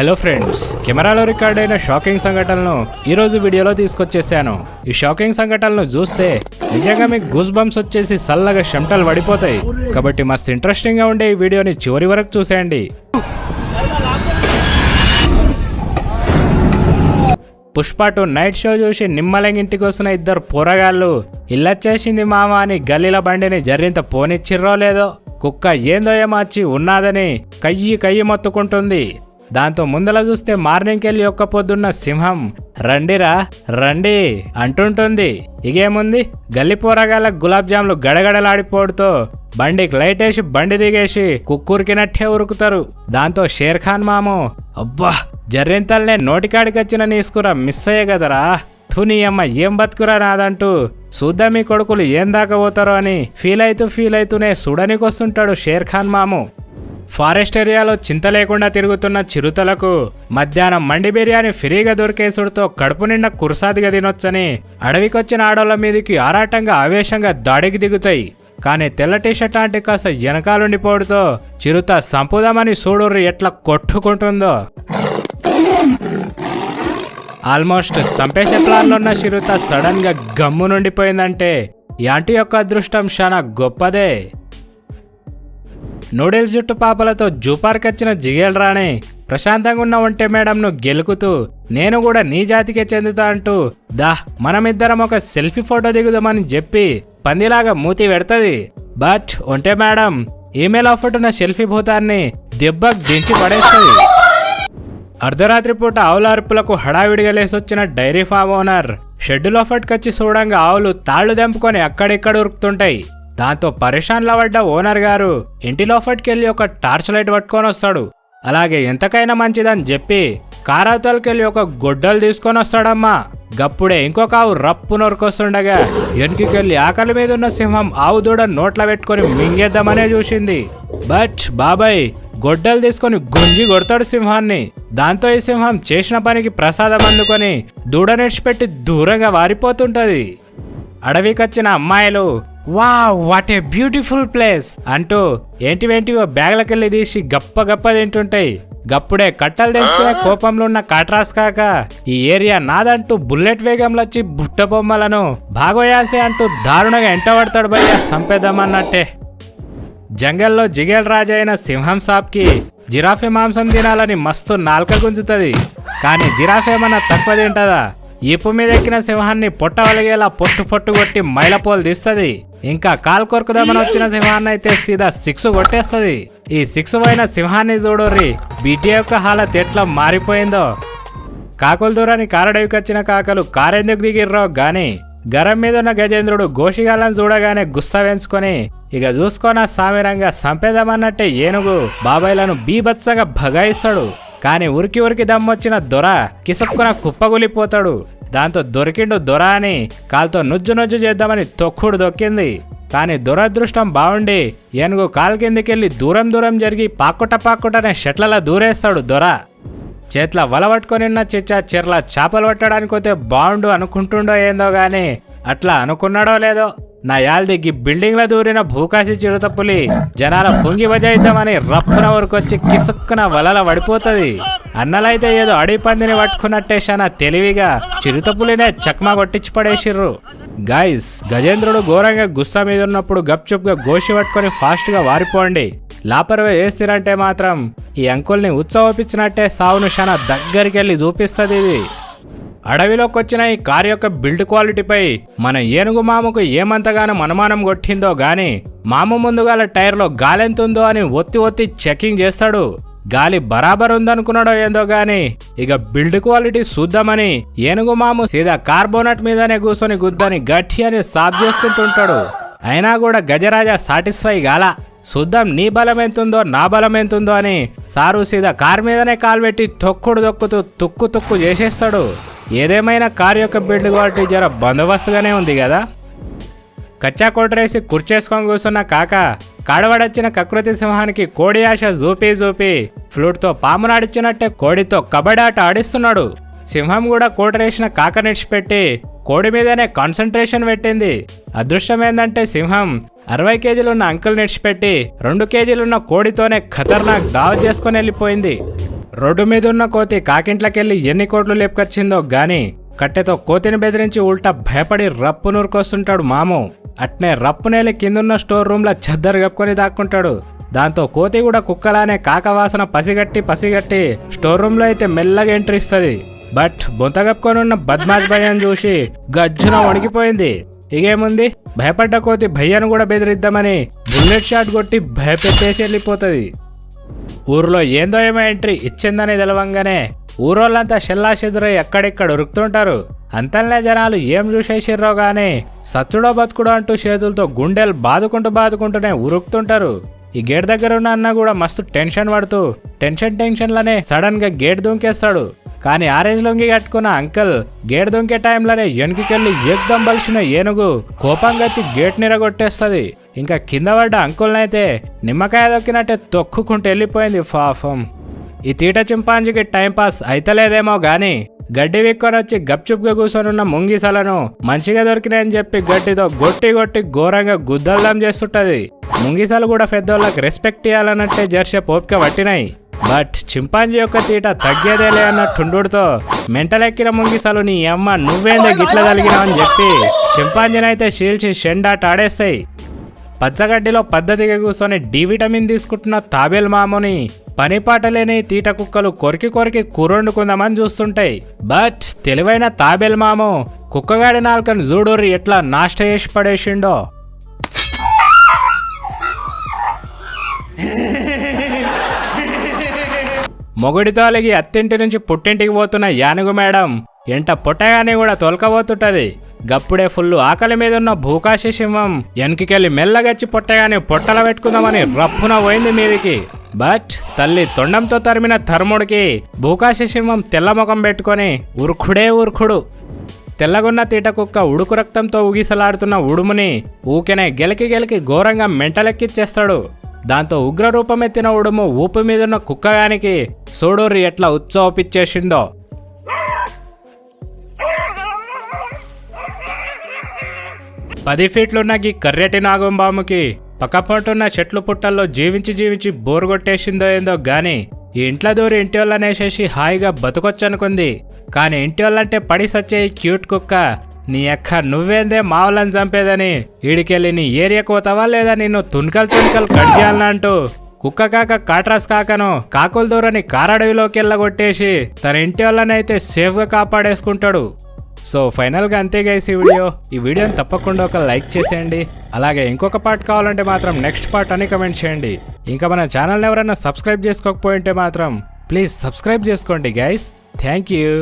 Hello friends కెమెరాలో record అయిన shocking సంఘటనలను ఈ రోజు వీడియోలో తీసుకొచ్చేసాను. ఈ షాకింగ్ సంఘటనలను చూస్తే నిజంగా మీకు గూస్ బంప్స్ వచ్చేసి సల్లగా షంటలు పడిపోతాయి. కాబట్టి మస్తు ఇంట్రెస్టింగ్గా ఉండే ఈ వీడియోని చివరి వరకు చూసేయండి. పుష్ప టు నైట్ షో చూసి నిమ్మలంగింటికి వస్తున్న ఇద్దరు పోరగాళ్ళు ఇల్లొచ్చేసింది మామ అని గల్లీల బండిని జరింత పోనిచ్చిర్రో లేదో కుక్క ఏందో ఏమాచి ఉన్నాదని కయ్యి కయ్యి మొత్తుకుంటుంది. దాంతో ముందల చూస్తే మార్నింగ్ కెళ్ళి ఒక్క పొద్దున్న సింహం. రండిరా రండి అంటుంటుంది. ఇగేముంది? గల్లి గులాబ్ జాములు గడగడలాడిపోడుతో బండికి లైట్ వేసి బండి దిగేసి కుక్కురికినట్టే ఉరుకుతారు. దాంతో షేర్ ఖాన్ మాము అబ్బా జర్రింతల్నే నోటికాడికి వచ్చిన నీసుకురా మిస్ అయ్యే కదరా తుని అమ్మ ఏం బతుకురా నాదంటూ చూద్దాం మీ కొడుకులు ఏం దాకా పోతారో అని ఫీల్ అవుతూ ఫీల్ అవుతూనే చూడనికి షేర్ఖాన్ షేర్ ఖాన్ మాము. ఫారెస్ట్ ఏరియాలో చింత లేకుండా తిరుగుతున్న చిరుతలకు మధ్యాహ్నం మండి బిర్యానీ ఫ్రీగా దొరికేసుడుతో కడుపు నిండా కురసాదిగా తినొచ్చని అడవికొచ్చిన ఆడోళ్ళ మీదకి ఆరాటంగా ఆవేశంగా దాడికి దిగుతాయి. కానీ తెల్ల టీషర్ట్ అంటే కాస్త వెనకాలుండిపోవడంతో చిరుత సంపుదామని చూడుర్రి ఎట్లా కొట్టుకుంటుందో. ఆల్మోస్ట్ సంపేష ప్లాన్లో ఉన్న చిరుత సడన్గా గమ్ము నుండిపోయిందంటే యాంటీ యొక్క అదృష్టం చాలా గొప్పదే. నూడిల్స్ జుట్టు పాపలతో జూపార్కి వచ్చిన జిగేల్ రాణి ప్రశాంతంగా ఉన్న ఒంటె మేడంను గెలుకుతూ నేను కూడా నీ జాతికే చెందుతా అంటూ దా మనమిద్దరం ఒక సెల్ఫీ ఫోటో దిగుదామని చెప్పి పందిలాగా మూతి పెడతది. బట్ ఒంటె మేడం ఈమెయిల్ ఆఫర్టున్న సెల్ఫీ భూతాన్ని దెబ్బ దించి పడేస్తుంది. అర్ధరాత్రి పూట ఆవుల అరుపులకు హడావిడిగా లేసొచ్చిన డైరీ ఫామ్ ఓనర్ షెడ్యూల్ వచ్చి చూడంగా ఆవులు తాళ్ళు దెంపుకొని అక్కడిక్కడ ఉరుకుతుంటాయి. దాంతో పరేషాన్లో పడ్డ ఓనర్ గారు ఇంటి లోపటికెళ్ళి ఒక టార్చ్ లైట్ పట్టుకొని వస్తాడు. అలాగే ఎంతకైనా మంచిదని చెప్పి కారాతలకెళ్ళి ఒక గొడ్డలు తీసుకొని వస్తాడమ్మా. గప్పుడే ఇంకొక ఆవు రప్పు నొరుకొస్తుండగా వెనుకకెళ్ళి ఆకలి మీద ఉన్న సింహం ఆవు దూడ నోట్ల పెట్టుకొని మింగేద్దామనే చూసింది. బట్ బాబాయ్ గొడ్డలు తీసుకొని గుంజి కొడతాడు సింహాన్ని. దాంతో ఈ సింహం చేసిన పనికి ప్రసాదం అందుకొని దూడ నిడిచిపెట్టి దూరంగా వారిపోతుంటది. అడవికొచ్చిన అమ్మాయిలు వా వాట్ ఏ బ్యూటిఫుల్ ప్లేస్ అంటూ ఏంటివేంటివో బ్యాగ్లకెళ్ళి తీసి గప్ప గప్ప తింటుంటాయి. గప్పుడే కట్టలు తెంచుకునే కోపంలో ఉన్న కాట్రాస్ కాక ఈ ఏరియా నాదంటూ బుల్లెట్ వేగంలో వచ్చి బుట్ట బొమ్మలను భాగోయాసే అంటూ దారుణంగా ఎంటబడతాడు భయ్య సంపేద్దామన్నట్టే జంగల్లో జిగేల్ రాజు అయిన సింహం సాప్కి జిరాఫే మాంసం తినాలని మస్తు నాల్క గుంజుతుంది. కానీ జిరాఫే ఏమన్నా తక్కువ తింటదా? ఈపు మీద ఎక్కిన సింహాన్ని పొట్ట వలిగేలా పొట్టు పొట్టు కొట్టి మైలపోలు తీస్తుంది. ఇంకా కాలు కొరుకుదామని వచ్చిన సింహాన్ని అయితే సీదా సిక్స్ కొట్టేస్తుంది. ఈ సిక్స్ పోయిన సింహాన్ని చూడోర్రి బీటీ యొక్క హాలత్ ఎట్లా మారిపోయిందో. కాకుల దూరాన్ని కారడవికి వచ్చిన కాకలు కారెందుకు దిగిర్రో గాని గరం మీద ఉన్న గజేంద్రుడు గోషిగాలను చూడగానే గుస్స వేయించుకొని ఇక చూసుకొని సామిరంగా సంపేదమన్నట్టే ఏనుగు బాబాయ్లను బీభత్సగా భగాయిస్తాడు. కానీ ఉరికి ఉరికి దమ్మొచ్చిన దొర కిసక్కున కుప్పగులిపోతాడు. దాంతో దొరికిండు దొర అని కాలుతో నుజ్జు నుజ్జు చేద్దామని తొక్కుడు దొక్కింది. కానీ దురదృష్టం బాగుండి ఏనుగు కాలు కిందికెళ్ళి దూరం దూరం జరిగి పాక్కుట పాక్కుటనే షట్లలా దూరేస్తాడు దొర. చేతిలో వల పట్టుకొని ఉన్న చిచ్చా చెర్ల చేపలు పట్టడానికి పోతే బాగుండు అనుకుంటుండో ఏందో గాని అట్లా అనుకున్నాడో లేదో. నా యాల్దిగ్గి బిల్డింగ్లో దూరిన భూకాసి చిరుతపులి జనాల పొంగి బజాయిద్దామని రప్పున వరకొచ్చి కిసుక్కున వలల పడిపోతుంది. అన్నలైతే ఏదో అడవి పందిని పట్టుకున్నట్టే శానా తెలివిగా చిరుతపులినే చక్మా కొట్టించి పడేసిర్రు. గాయస్ గజేంద్రుడు ఘోరంగా గుస్సా మీద ఉన్నప్పుడు గప్చుప్గా గోషి పట్టుకొని ఫాస్ట్గా వారిపోండి. లాపర్వే వేస్తారంటే మాత్రం ఈ అంకుల్ని ఉత్సవపించినట్టే సావును శానా దగ్గరికి వెళ్ళి చూపిస్తుంది ఇది. అడవిలోకి వచ్చిన ఈ కార్ యొక్క బిల్డ్ క్వాలిటీపై మన ఏనుగు మామకు ఏమంతగానో అనుమానం కొట్టిందో గాని మామ ముందుగాల టైర్లో గాలెంతుందో అని ఒత్తి ఒత్తి చెకింగ్ చేస్తాడు. గాలి బరాబర్ ఉందనుకున్నాడో ఏందో గాని ఇక బిల్డ్ క్వాలిటీ చూద్దామని ఏనుగు మాము సీదా కార్బోనట్ మీదనే కూర్చొని గుద్దని గట్టి అని సాఫ్ చేసుకుంటుంటాడు. అయినా కూడా గజరాజా సాటిస్ఫై గాల. చూద్దాం నీ బలం ఎంతుందో నా బలం ఎంతుందో అని సారు సీదా కార్ మీదనే కాలు పెట్టి తొక్కుడు తొక్కుతూ తుక్కు తుక్కు చేసేస్తాడు. ఏదేమైనా కార్ యొక్క బిల్డ్ క్వాలిటీ జర బందోబస్తుగానే ఉంది కదా. కచ్చా కొట్టరేసి కుర్చేసుకొని కూర్చున్న కాక కాడవడొచ్చిన కకృతి సింహానికి కోడి ఆశ జూపి జూపి ఫ్లూట్తో పామునాడిచ్చినట్టే కోడితో కబడాట ఆట ఆడిస్తున్నాడు. సింహం కూడా కోటరేసిన కాక నిడిచిపెట్టి కోడి మీదనే కాన్సన్ట్రేషన్ పెట్టింది. అదృష్టం ఏంటంటే సింహం అరవై కేజీలున్న అంకుల్ నిడిచిపెట్టి రెండు కేజీలున్న కోడితోనే ఖతర్నాక్ దావ చేసుకొని వెళ్ళిపోయింది. రోడ్డు మీద ఉన్న కోతి కాకింట్లకెళ్ళి ఎన్ని కోట్లు లేపుకొచ్చిందో గాని కట్టెతో కోతిని బెదిరించి ఉల్టా భయపడి రప్పు నూరుకొస్తుంటాడు మాము. అట్నే రప్పునేలి కిందున్న స్టోర్ రూమ్లో చెద్దరు కప్పుకొని దాక్కుంటాడు. దాంతో కోతి కూడా కుక్కలానే కాకవాసన పసిగట్టి పసిగట్టి స్టోర్ రూమ్లో అయితే మెల్లగా ఎంట్రీ ఇస్తుంది. బట్ బొంత కప్పుకొని ఉన్న బద్మాష్ భయ్యను చూసి గజ్జున వణికిపోయింది. ఇకేముంది భయపడ్డ కోతి భయ్యను కూడా బెదిరిద్దామని బుల్లెట్ షాట్ కొట్టి భయపెట్టేసి వెళ్ళిపోతుంది. ఊర్లో ఏందో ఏమో ఎంట్రీ ఇచ్చిందని తెలవంగానే ఊరోళ్ళంతా షెల్లా చెదురై ఎక్కడెక్కడ ఉరుకుతుంటారు. అంతలనే జనాలు ఏం చూసేసిర్రో గానీ సచ్చుడో బతుకుడో అంటూ చేతులతో గుండెలు బాదుకుంటూ బాదుకుంటూనే ఉరుకుతుంటారు. ఈ గేట్ దగ్గర ఉన్న అన్న కూడా మస్తు టెన్షన్ పడుతూ టెన్షన్ టెన్షన్లనే సడన్గా గేట్ దుంకేస్తాడు. కానీ ఆరెంజ్ లొంగి కట్టుకున్న అంకల్ గేట్ దొంకే టైంలోనే వెనుకకెళ్ళి ఎగ్దం బలిసిన ఏనుగు కోపంగా వచ్చి గేట్ నిరగొట్టేస్తుంది. ఇంకా కింద పడ్డ అంకుల్నైతే నిమ్మకాయ దొక్కినట్టే తొక్కుకుంటూ వెళ్ళిపోయింది పాపం. ఈ తీట చింపాంజీకి టైంపాస్ అయితలేదేమో కానీ గడ్డి విక్కొని వచ్చి గప్చుప్గా కూర్చొనున్న ముంగిసలను మంచిగా దొరికినాయని చెప్పి గడ్డితో గొట్టి గొట్టి ఘోరంగా గుద్దల్దం చేస్తుంటది. ముంగిసలు కూడా పెద్దోళ్ళకి రెస్పెక్ట్ ఇవ్వాలన్నట్టే జర్షే పోపిక పట్టినాయి. బట్ చింపాంజీ యొక్క తీట తగ్గేదేలే అన్న టుండుతో మెంటలెక్కిన ముంగిసలు నీ అమ్మ నువ్వేందే గిట్ల కలిగినావని చెప్పి చింపాంజీనైతే షీల్చి షెండాట్ ఆడేస్తాయి. పచ్చగడ్డిలో పద్ధతిగా కూర్చొని డి విటమిన్ తీసుకుంటున్న తాబేల్ మామని పనిపాటలేని తీట కుక్కలు కొరికి కొరికి కూరొండుకుందామని చూస్తుంటాయి. బట్ తెలివైన తాబేల్ మాము కుక్కగాడి నాల్కను జూడూరి ఎట్లా నాష్ట చేసి పడేసిండో. మొగుడితో అలిగి అత్తింటి నుంచి పుట్టింటికి పోతున్న యానుగు మేడం ఎంట పుట్టగానే కూడా తొలకబోతుంటది గప్పుడే ఫుల్ ఆకలి మీద ఉన్న భూకాశి సింహం వెనకకెళ్ళి మెల్లగచ్చి పుట్టగానే పొట్టల పెట్టుకుందామని రప్పున పోయింది మీదికి. బట్ తల్లి తొండంతో తరిమిన ధర్ముడికి భూకాశి సింహం తెల్ల ముఖం పెట్టుకొని ఉరుకుడే ఉరుకుడు. తెల్లగున్న తీట కుక్క ఉడుకు రక్తంతో ఊగిసలాడుతున్న ఉడుముని ఊకెనే గెలికి గెలికి ఘోరంగా మెంటలెక్కిచ్చేస్తాడు. దాంతో ఉగ్రరూపమెత్తిన ఉడుము ఊపు మీదున్న కుక్కగానికి సోడూరి ఎట్లా ఉత్సవపిచ్చేసిందో పది ఫీట్లున్న గీ కర్రెటి నాగంబాముకి పక్కపట్టున్న చెట్లు పుట్టల్లో జీవించి జీవించి బోరు కొట్టేసిందో ఏందో గాని ఈ ఇంట్లో దూరి ఇంటి వాళ్ళనేసేసి హాయిగా బతుకొచ్చనుకుంది. కానీ ఇంటి వాళ్ళంటే పడి సచ్చే క్యూట్ కుక్క నీ అక్క నువ్వేందే మావలను చంపేదని ఈడికెళ్ళి నీ ఏరియాకు పోతావా లేదా నిన్ను తుణకలు తుణకలు కట్ చేయాలని అంటూ కుక్క కాక కాట్రాస్ కాకను కాకుల దూరని కారడవిలోకి వెళ్ళగొట్టేసి తన ఇంటి వాళ్ళనైతే సేఫ్గా కాపాడేసుకుంటాడు. సో ఫైనల్గా అంతే గైస్ ఈ వీడియో. ఈ వీడియోని తప్పకుండా ఒక లైక్ చేసేయండి. అలాగే ఇంకొక పార్ట్ కావాలంటే మాత్రం నెక్స్ట్ పార్ట్ అని కమెంట్ చేయండి. ఇంకా మన ఛానల్ని ఎవరైనా సబ్స్క్రైబ్ చేసుకోకపోయింటే మాత్రం ప్లీజ్ సబ్స్క్రైబ్ చేసుకోండి గైస్ థ్యాంక్ యూ